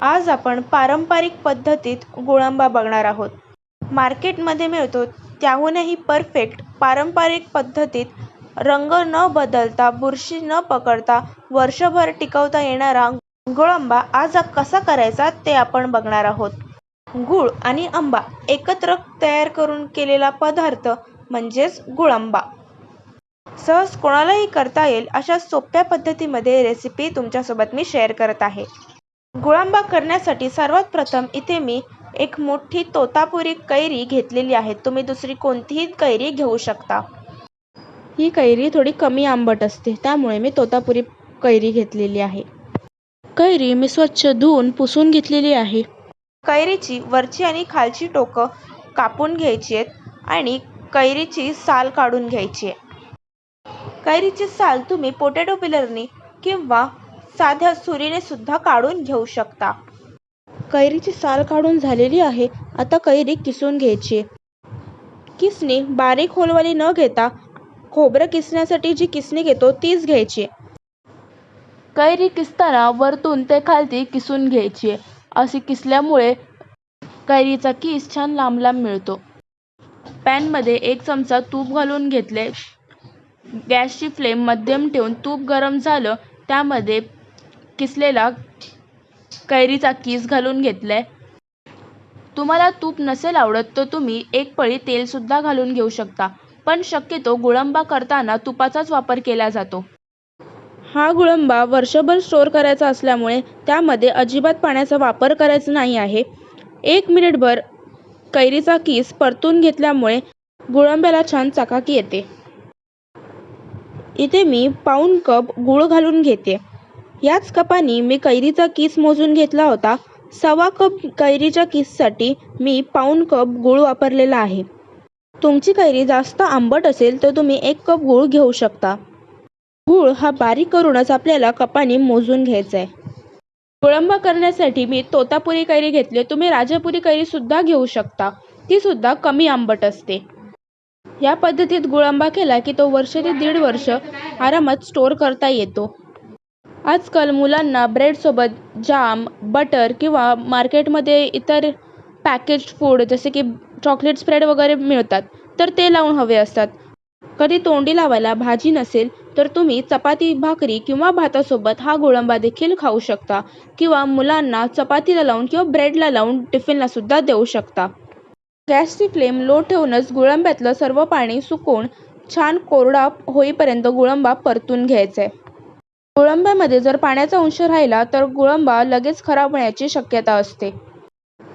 आज आपण पारंपरिक पद्धतीत गुळांबा बघणार आहोत. मार्केटमध्ये मिळतो त्याहूनही परफेक्ट पारंपरिक पद्धतीत रंग न बदलता, बुरशी न पकडता वर्षभर टिकवता येणारा गुळांबा आज कसा करायचा ते आपण बघणार आहोत. गुळ आणि आंबा एकत्र तयार करून केलेला पदार्थ म्हणजेच गुळांबा. सहज कोणालाही करता येईल अशा सोप्या पद्धतीमध्ये रेसिपी तुमच्यासोबत मी शेअर करत आहे. गुळांबा करण्यासाठी सर्वात प्रथम इथे मी एक मोठी तोतापुरी कैरी घेतलेली आहे. तुम्ही दुसरी कोणतीही कैरी घेऊ शकता. ही कैरी थोडी कमी आंबट असते त्यामुळे मी तोतापुरी कैरी घेतलेली आहे. कैरी मी स्वच्छ धुवून पुसून घेतलेली आहे. कैरीची वरची आणि खालची टोकं कापून घ्यायची आहेत आणि कैरीची साल काढून घ्यायची आहे. कैरीची साल तुम्ही पोटॅटो पिलरनी किंवा साध्या सुरीने सुद्धा काढून घेऊ शकता. कैरीची साल काढून झालेली आहे. आता कैरी किसून घ्यायची किसणी बारीक होलवाली न घेता खोबरं किसण्यासाठी जी किसणी घेतो तीच घ्यायची कैरी किसताना वरतून ते खालती किसून घ्यायची अशी किसल्यामुळे कैरीचा किस छान लांब लांब मिळतो. पॅनमध्ये एक चमचा तूप घालून घेतले. गॅसची फ्लेम मध्यम ठेवून तूप गरम झालं त्यामध्ये किसलेला कैरीचा किस घालून घेतलाय. तुम्हाला तूप नसेल आवडत तर तुम्ही एक पळी तेलसुद्धा घालून घेऊ शकता. पण शक्यतो गुळंबा करताना तुपाचाच वापर केला जातो. हा गुळंबा वर्षभर स्टोअर करायचा असल्यामुळे त्यामध्ये अजिबात पाण्याचा वापर करायचा नाही आहे. एक मिनिटभर कैरीचा किस परतून घेतल्यामुळे गुळंब्याला छान चकाकी येते. इथे मी पाऊण कप गूळ घालून घेते याच कपानी मी कैरीचा किस मोजून घेतला होता. सवा कप कैरीच्या किससाठी मी पाऊण कप गूळ वापरलेला आहे. तुमची कैरी जास्त आंबट असेल तर तुम्ही एक कप गूळ घेऊ शकता. गूळ हा बारीक करूनच आपल्याला कपानी मोजून घ्यायचा आहे गुळंबा करण्यासाठी मी तोतापुरी कैरी घेतली तुम्ही राजापुरी कैरीसुद्धा घेऊ शकता. ती सुद्धा कमी आंबट असते. या पद्धतीत गुळंबा केला की तो वर्ष ते दीड वर्ष आरामात स्टोअर करता येतो. आजकाल मुलांना ब्रेडसोबत जाम, बटर किंवा मार्केटमध्ये इतर पॅकेज्ड फूड जसे की चॉकलेट स्प्रेड वगैरे मिळतात तर ते लावून हवे असतात. कधी तोंडी लावायला भाजी नसेल तर तुम्ही चपाती, भाकरी किंवा भातासोबत हा गोळंबा देखील खाऊ शकता किंवा मुलांना चपातीला लावून किंवा ब्रेडला लावून टिफिनला सुद्धा देऊ शकता. गॅसची फ्लेम लो ठेवूनच गुळंब्यातलं सर्व पाणी सुकवून छान कोरडा होईपर्यंत गुळंबा परतून घ्यायचाय. गुळंब्यामध्ये जर पाण्याचा अंश राहिला तर गुळंबा लगेच खराब होण्याची शक्यता असते.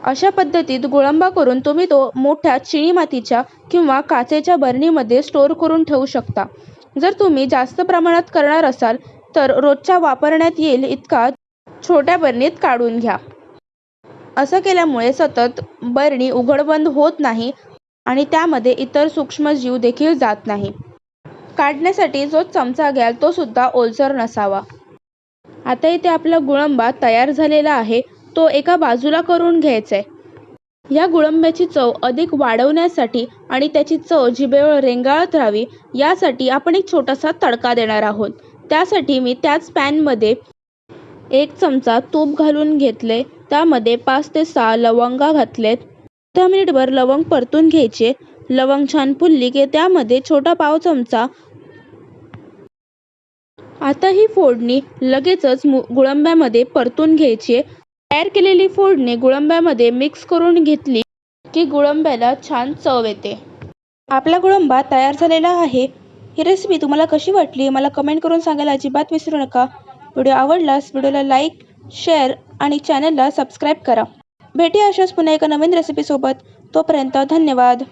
अशा पद्धतीत गुळंबा करून तुम्ही तो मोठ्या चिनीमातीच्या किंवा काचेच्या बरणीमध्ये स्टोअर करून ठेवू शकता. जर तुम्ही जास्त प्रमाणात करणार असाल तर रोजच्या वापरण्यात येईल इतका छोट्या बरणीत काढून घ्या. असं केल्यामुळे सतत बरणी उघड-बंद होत नाही आणि त्यामध्ये इतर सूक्ष्मजीव देखील जात नाही. काढण्यासाठी जो चमचा घ्याल तो सुद्धा ओलसर नसावा. आता इथे आपला गुळंबा तयार झालेला आहे. तो एका बाजूला करून घ्यायचा आहे या गुळंब्याची चव अधिक वाढवण्यासाठी आणि त्याची चव जिभेवर रेंगाळत राहावी यासाठी आपण एक छोटासा तडका देणार आहोत. त्यासाठी मी त्याच पॅनमध्ये एक चमचा तूप घालून घेतले त्यामध्ये पाच ते सहा लवंगा घातलेत अर्धा मिनिटभर लवंग परतून घ्यायचे. लवंग छान फुलली की त्यामध्ये छोटा पाव चमचा आता ही फोडणी लगेचच गुळंब्यामध्ये परतून घ्यायची. तयार केलेली फोडणी गुळंब्यामध्ये मिक्स करून घेतली की गुळंब्याला छान चव येते. आपला गुळंबा तयार झालेला आहे. ही रेसिपी तुम्हाला कशी वाटली मला कमेंट करून सांगायला अजिबात विसरू नका. व्हिडिओ आवडलास व्हिडिओला लाईक, शेअर आणि चॅनलला सबस्क्राईब करा. भेटी अशाच पुन्हा एका नवीन रेसिपीसोबत. तोपर्यंत धन्यवाद.